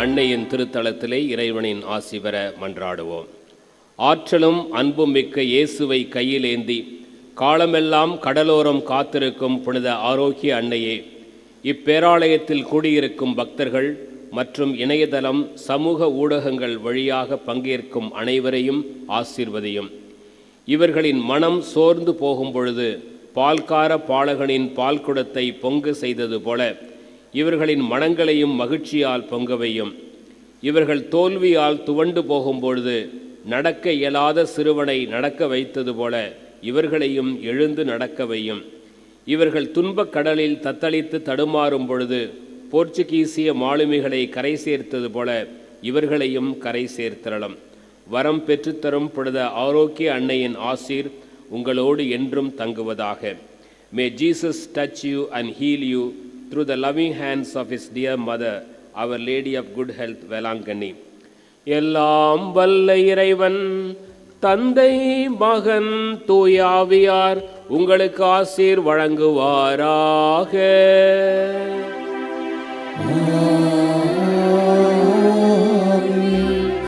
அன்னையின் திருத்தலத்திலே இறைவனின் ஆசி பெற மன்றாடுவோம். ஆற்றலும் அன்பும் மிக்க இயேசுவை கையிலேந்தி காலமெல்லாம் கடலோரம் காத்திருக்கும் புனித ஆரோக்கிய அன்னையே இப்பேராலயத்தில் கூடியிருக்கும் பக்தர்கள் மற்றும் இணையதளம் சமூக ஊடகங்கள் வழியாக பங்கேற்கும் அனைவரையும் ஆசீர்வதியும். இவர்களின் மனம் சோர்ந்து போகும் பொழுது பால்கார பாலகனின் பால் குடத்தை பொங்கு செய்தது போல இவர்களின் மனங்களையும் மகிழ்ச்சியால் பொங்கவையும் இவர்கள் தோல்வியால் துவண்டு போகும்பொழுது நடக்க இயலாத சிறுவனை நடக்க வைத்தது போல இவர்களையும் எழுந்து நடக்க வையும். இவர்கள் துன்பக் கடலில் தத்தளித்து தடுமாறும் பொழுது போர்ச்சுகீசிய மாலுமிகளை கரை சேர்த்தது போல இவர்களையும் கரை சேர்த்திரளும் வரம் பெற்றுத்தரும் புனித ஆரோக்கிய அன்னையின் ஆசீர் உங்களோடு என்றும் தங்குவதாக. May Jesus touch you and heal you through the loving hands of his dear mother, our Lady of Good Health, Velangani. எல்லாம் வல்ல இறைவன் தந்தை மகன் தூயாவியார் உங்களுக்கு ஆசீர் வழங்குவாராக